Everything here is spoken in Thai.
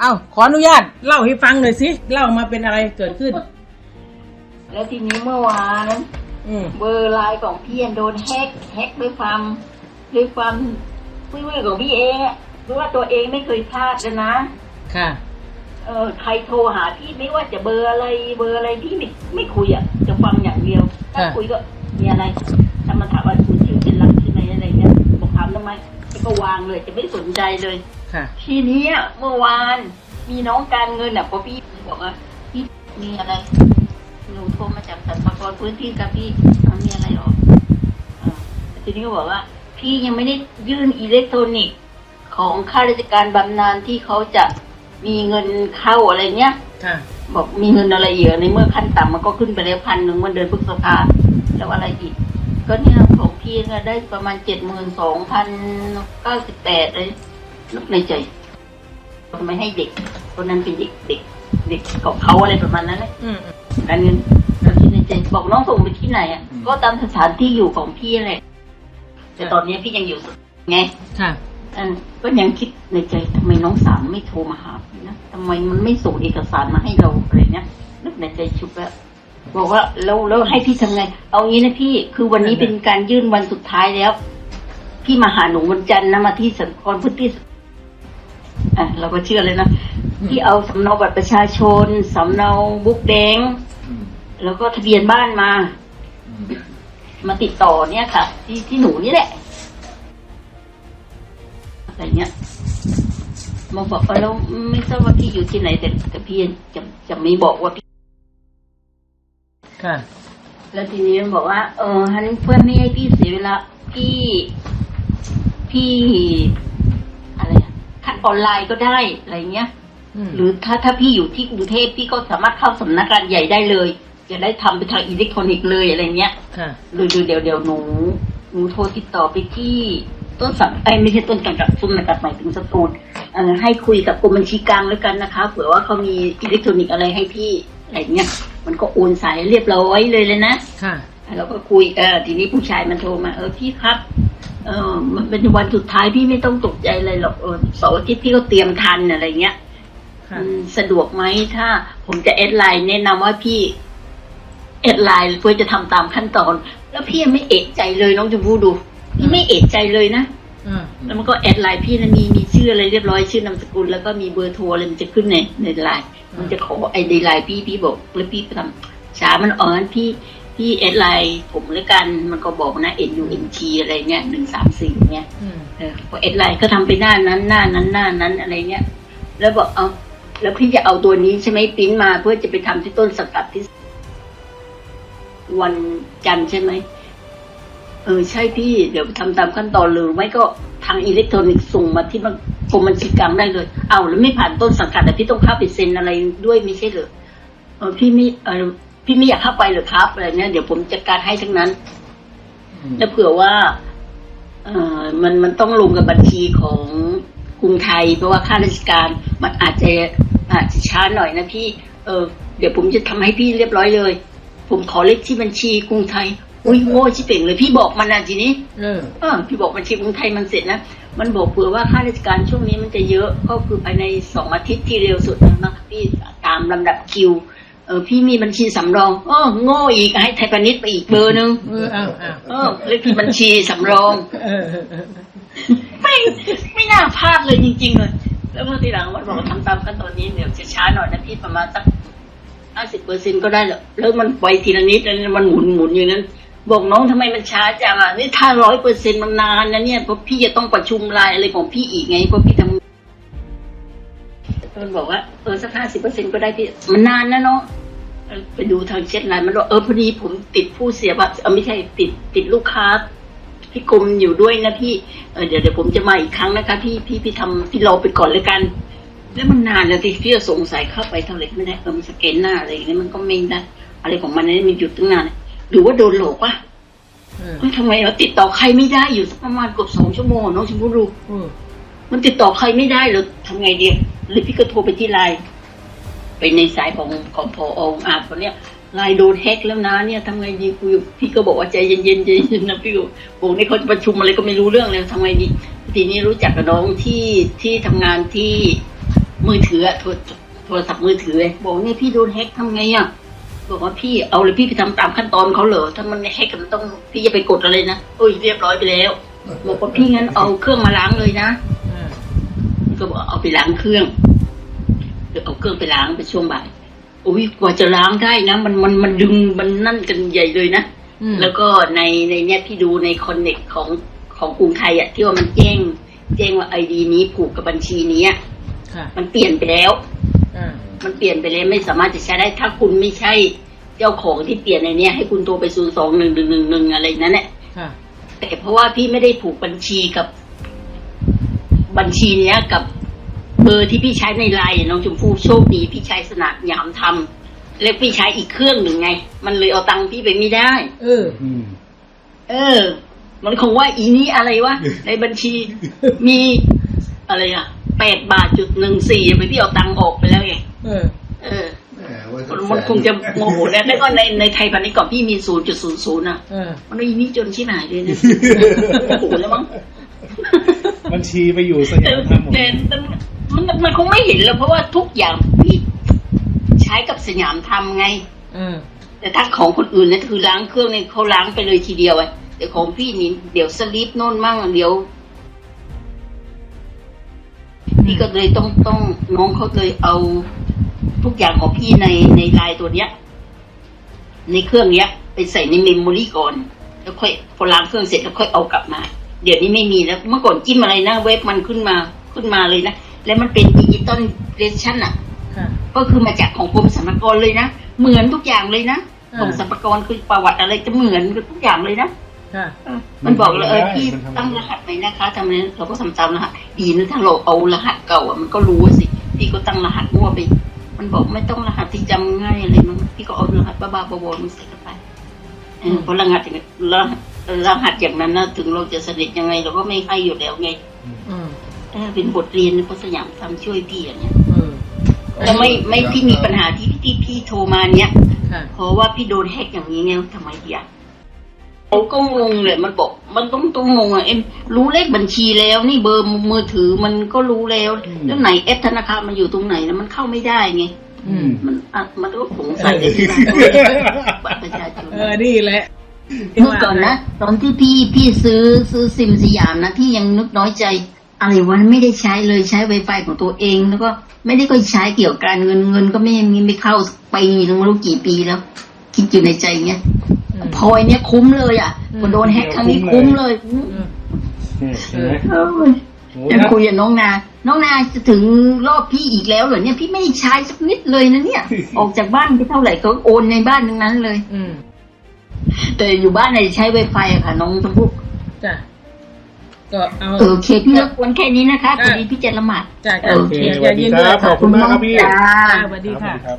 เอ้าขออนุญาตเล่าให้ฟังหน่อยสิเล่ามาเป็นอะไรเกิดขึ้น แล้วทีนี้เมื่อวานอืมเบอร์ไลน์ของพี่โดนแฮกแฮกด้วยความด้วยความพื้นของพี่เองอะเพราะว่าตัวเองไม่เคยพลาดเลยนะ ค่ะ เออใครโทรหาพี่ไม่ว่าจะเบอร์อะไรเบอร์อะไรพี่ไม่ไม่คุยอะจะฟังอย่างเดียว ถ้าค่ะคุยก็มีอะไรถ้ามาถามว่าคุณชื่อเป็นรักชื่ออะไรอะไรเงี้ยบอกถามทำไมก็วางเลยจะไม่สนใจเลย ค่ะ ทีเนี้ยเมื่อวานมีน้องการเงินอะพอพี่บอกว่าพี่มีอะไรหนูโทรมาจากสรรพากรพื้นที่กับพี่อะมีอะไรหรออ่าทีนี้ก็บอกว่า พี่ยังไม่ได้ยื่นอิเล็กทรอนิกส์ของข้าราชการบำนาญที่เขาจะมีเงินเข้าอะไรเงี้ยค่ะบอกมีเงินอะไรเยอะในเมื่อขั้นต่ำมันก็ขึ้นไปแล้วพันหนึ่งวันเดือนพฤษภาแล้วอะไรอีก ก็เนี่ยของพี่เนี่ยได้ประมาณเจ็ดหมื่นสองพันเก้าสิบแปดเลย นึกในใจทำไมให้เด็ก คนนั้นเป็นเด็กเด็กเด็กของเขาอะไรประมาณนั้นเลยอืมการเงินเราคิดในใจบอกน้องส่งไปที่ไหนอะก็ตามสถานที่อยู่ของพี่แหละแต่ตอนนี้พี่ยังอยู่สุดไงค่ะเออก็ยังคิดในใจทำไมน้องสามไม่โทรมาหาพี่นะทำไมมันไม่ส่งเอกสารมาให้เราอะไรเนี้ยนึกในใจชุบแล้วบอกว่าแล้วแล้วให้พี่ทำไง เอางี้นะพี่คือวันนี้เป็นการยื่นวันสุดท้ายแล้ว พี่มาหาหนูวันจันทร์นะมาที่สันครพุทธิ อะเราก็เชื่อเลยนะอืมพี่เอาสำเนาบัตรประชาชนสำเนาบุ๊กแดง แล้วก็ทะเบียนบ้านมา มาติดต่อเนี่ยค่ะ ที่ที่หนูนี่แหละอะไรเงี้ยมาบอกว่าเราไม่ทราบว่าพี่อยู่ที่ไหนแต่แต่พี่จะจะไม่บอกว่าพี่ค่ะ แล้วทีนี้มันบอกว่า เออฮันเพื่อไม่ให้พี่เสียเวลาพี่พี่อะไร อะคัดออนไลน์ก็ได้อะไรเงี้ยอืมหรือถ้าถ้าพี่อยู่ที่กรุงเทพพี่ก็สามารถเข้าสำนักงานใหญ่ได้เลย จะได้ทำไปทางอิเล็กทรอนิกส์เลยอะไรเงี้ยค่ะเดี๋ยวเดี๋ยวเดี๋ยวหนูหนูโทรติดต่อไปที่ต้นสังไอ้ยไม่ใช่ต้นสังกัดซุ้มสังกัดหมายถึงสตูลเอ่อให้คุยกับกรมบัญชีกลางแล้วกันนะคะเผื่อว่าเขามีอิเล็กทรอนิกส์อะไรให้พี่อะไรเงี้ยมันก็โอนสายเรียบร้อยเลยเลยนะค่ะแล้วก็คุยเออทีนี้ผู้ชายมันโทรมาเออพี่ครับ เออมันเป็นวันสุดท้ายพี่ไม่ต้องตกใจเลยหรอกเออเสาร์อาทิตย์พี่ก็เตรียมทันอะไรเงี้ยค่ะอืมสะดวกไหมถ้า ผมจะแอดไลน์แนะนำว่าพี่แอดไลน์เพื่อจะทำตามขั้นตอน แล้วพี่ยังไม่เอะใจเลยน้องชมพู่ดูพี่ไม่เอะใจเลยนะ อืมแล้วมันก็แอดไลน์พี่นะมีมีชื่ออะไรเรียบร้อยชื่อนามสกุลแล้วก็มีเบอร์โทรอะไรมันจะขึ้นในในไลน์มันจะขอไอดีไลน์พี่พี่บอก แล้วพี่ไปทำช้ามันอ่อนพี่ พี่แอดไลน์ผมแล้วกันมันก็บอกนะ N U N T อะไรเงี้ยหนึ่งสามสี่เงี้ยอืมเออพอแอดไลน์ก็ทำไปหน้านั้นหน้านั้นหน้านั้นอะไรเงี้ย แล้วบอกเอาแล้วพี่จะเอาตัวนี้ใช่ไหมปริ้นมาเพื่อจะไปทำที่ต้นสังกัดที่ วันจันทร์ใช่ไหมเออใช่พี่เดี๋ยวทำตามขั้นตอนเลยไม่ก็ทางอิเล็กทรอนิกส์ส่งมาที่มันกรมบัญชีกลางได้เลย เอาแล้วไม่ผ่านต้นสังกัดแต่พี่ต้องเข้าไปเซ็นอะไรด้วยไม่ใช่เหรอเออพี่ไม่เออ พี่ไม่อยากเข้าไปเหรอครับอะไรเนี่ยเดี๋ยวผมจัดการให้ทั้งนั้นแล้วเผื่อว่า เออมันมันต้องลงกับบัญชีของกรุงไทย เพราะว่าข้าราชการมันอาจจะอาจจะช้าหน่อยนะพี่ เออเดี๋ยวผมจะทำให้พี่เรียบร้อยเลย ผมขอเลขที่บัญชีกรุงไทยอุ้ยโง่ชิเป่งเลยพี่บอกมันนะทีนี้เออเออพี่บอกบัญชีกรุงไทยมันเสร็จนะมันบอกเผื่อว่าข้าราชการช่วงนี้มันจะเยอะก็คือภายในสองอาทิตย์ที่เร็วสุดนะพี่ตามลำดับคิว เออพี่มีบัญชีสำรองเออโง่อีกให้ไทยพาณิชย์ไปอีกเบอร์หนึ่งเออเอาเอาเออเลขที่บัญชีสำรองเออเออเออไม่ไม่น่าพลาดเลยจริง ๆ เลย แล้วพอทีหลังมันบอกว่าทำตามขั้นตอนนี้เดี๋ยวจะช้าหน่อยนะพี่ประมาณสักห้าสิบเปอร์เซ็นก็ได้แล้วแล้วมันไปทีละนิดแล้วมันหมุนหมุนอย่างนั้น บอกน้องทำไมมันช้าจังอะนี่ถ้าร้อยเปอร์เซ็นมันนานนะเนี่ยเพราะพี่จะต้องประชุมรายอะไรของพี่อีกไงเพราะพี่ทำมันบอกว่าเออสักห้าสิบเปอร์เซ็นก็ได้พี่มันนานนะเนาะเออ ไปดูทางเช็ดไลน์มันบอกเออพอดีผมติดผู้เสียบัตรเออไม่ใช่ติดติดลูกค้าพี่กรมอยู่ด้วยนะพี่เออเดี๋ยวเดี๋ยวผมจะมาอีกครั้งนะคะพี่พี่พี่ทำพี่รอไปก่อนเลยกัน แล้วมันนานแล้วสิพี่ก็สงสัยเข้าไปเท่าไหร่ไม่ได้เออมันสแกนหน้าอะไรอย่างเงี้ยมันก็ไม่ได้อะไรของมันเนี่ยมันหยุดตั้งนานหรือว่าโดนหลอกวะเออเฮ้ยทำไมเราติดต่อใครไม่ได้อยู่สักประมาณเกือบสองชั่วโมงน้องชมพู่ดูเออมันติดต่อใครไม่ได้เลยทำไงดีหรือพี่ก็โทรไปที่ไลน์ ไปในสายของของพอองอาจคนเนี้ยไลน์โดนแฮกแล้วนะเนี่ยทำไงดีคุยกับพี่ก็บอกว่าใจเย็นๆใจเย็นๆนะพี่ก็บอกนี่เขาจะประชุมอะไรก็ไม่รู้เรื่องเลยทำไงดี ทีนี้รู้จักกับน้องที่ที่ทำงานที่มือถืออะโทรโทรศัพท์มือถือเลยบอกเนี่ยพี่โดนแฮ็กทำไงอะบอกว่าพี่เอาเลยพี่ไปทำตามขั้นตอนเขาเหรอถ้ามันแฮ็กมันต้องพี่จะไปกดอะไรนะโอ้ยเรียบร้อยไปแล้วบอกว่าพี่งั้นเอาเครื่องมาล้างเลยนะอ่าก็บอกเอาไปล้างเครื่อง เดี๋ยวเอาเครื่องไปล้างไปช่วงบ่ายโอ้ยกว่าจะล้างได้นะ มันมันมันดึงมันนั่นกันใหญ่เลยนะอืมแล้วก็ในในเนี้ยที่ดูในคอนเน็กของของกรุงไทยอะที่ว่ามันแจ้งแจ้งว่าไอดีนี้ผูกกับบัญชีนี้อะค่ะมันเปลี่ยนไปแล้วอ่ามันเปลี่ยนไปแล้วไม่สามารถจะใช้ได้ถ้าคุณไม่ใช่เจ้าของที่เปลี่ยนในเนี้ยให้คุณโทรไปศูนย์สองหนึ่งหนึ่งหนึ่งหนึ่งอะไรนั่นแหละค่ะแต่เพราะว่าพี่ไม่ได้ผูกบัญชีกับบัญชีเนี้ยกับ เบอร์ที่พี่ใช้ในไลน์น้องชมพู่โชคดีพี่ใช้สนัดยามทำแล้วพี่ใช้อีกเครื่องหนึ่งไง มันเลยเอาตังค์พี่ไปไม่ได้ เออ อืม เออ มันคงว่าอีนี้อะไรวะ ในบัญชีมีอะไรอะแปดบาทจุดหนึ่งสี่ไปพี่เอาตังค์ออกไปแล้วไง เออ เออ แหมว่ามันมันคงจะโมโหแล้วแล้วก็ในในไทยพันนี้ก่อนพี่มีศูนย์จุดศูนย์ศูนย์อะ เออ มันอีนี้จนชิบหายเลยนะโมโหแล้วมั้ง บัญชีไปอยู่สแต่ยามทำหมด แต่มัน มันมันคงไม่เห็นแล้วเพราะว่าทุกอย่างพี่ใช้กับสยามทำไงเออแต่ถ้าของคนอื่นเนี่ยคือล้างเครื่องเนี่ยเขาล้างไปเลยทีเดียวไอ้แต่ของพี่นี่เดี๋ยวสลิปโน่นมั่งเดี๋ยวพี่ก็เลยต้องต้องน้องเขาเลยเอาทุกอย่างของพี่ในในไลน์ตัวเนี้ย ในเครื่องเนี้ย ไปใส่ในเมมโมรี่ก่อนแล้วค่อยพอล้างเครื่องเสร็จแล้วค่อยเอากลับมา เดี๋ยวนี้ไม่มีแล้วเมื่อก่อนจิ้มอะไรนะเว็บมันขึ้นมาขึ้นมาเลยนะ แล้วมันเป็นดิจิตอลเรชั่นอะ ค่ะ ก็คือมาจากของกรมสรรพากรเลยนะ เหมือนทุกอย่างเลยนะอ่า กรมสรรพากรคือประวัติอะไรจะเหมือนทุกอย่างเลยนะค่ะ เออมันบอกเลยเออพี่ตั้งรหัสไหมนะคะทำไมเราก็ทำตามรหัสดีนะถ้าเราเอารหัสเก่าอะมันก็รู้สิพี่ก็ตั้งรหัสมั่วไป มันบอกไม่ต้องรหัสที่จำง่ายอะไรมั้งพี่ก็เอารหัสบ้าๆบอๆมันใส่เข้าไปเออเพราะรหัสอย่างรหัสรหัสอย่างนั้นนะถึงเราจะสนิทยังไงเราก็ไม่ให้อยู่แล้วไง อืม เออเป็นบทเรียนนะเพราะสยามทำช่วยพี่อย่างเงี้ยเออแล้วไม่ไม่พี่มีปัญหาที่ที่พี่โทรมาเนี้ยค่ะเพราะว่าพี่โดนแฮกอย่างนี้ไงทำไมดีอะผมก็งงเลยมันบอกมันต้องต้องงงอะเอ็มรู้เลขบัญชีแล้วนี่เบอร์มือถือมันก็รู้แล้วแล้วไหนแอปธนาคารมันอยู่ตรงไหนแล้วมันเข้าไม่ได้ไงอืมมันอะมันก็สงสัยเลยที่ว่าบัตรประชาชนเออนี่แหละเมื่อก่อนนะตอนที่พี่พี่ซื้อซื้อซิมสยามนะพี่ยังนึกน้อยใจ อะไรวะไม่ได้ใช้เลยใช้ไวไฟของตัวเอง แล้วก็ไม่ได้ก็ใช้เกี่ยวกับการเงินเงิน ก็ไม่มีไม่เข้าปีนึงไม่รู้กี่ปีแล้ว คิดอยู่ในใจเงี้ยอืมพลอยเนี่ยคุ้มเลยอะอืมพอโดนแฮกครั้งนี้คุ้มเลยอืมเนี่ยเห็นไหมเอ้ยโอ้จะนะคุยกับน้องนา น้องนาจะถึงรอบพี่อีกแล้วเหรอเนี่ยพี่ไม่ได้ใช้สักนิดเลยนะเนี่ย ออกจากบ้านไปเท่าไหร่ก็โอนในบ้านทั้งนั้นเลย อืมแต่อยู่บ้านเนี่ยใช้ไวไฟอะค่ะ น้องชมพู่จ้ะ ก็เอาเออโอเคพี่รบกวนแค่นี้นะคะพจ้ะอดีพี่จะละหมาดจ้ะโอเคอย่าอย่ายิงเลยขอบคุณมากครับพี่ จ้า สวัสดีค่ะครับ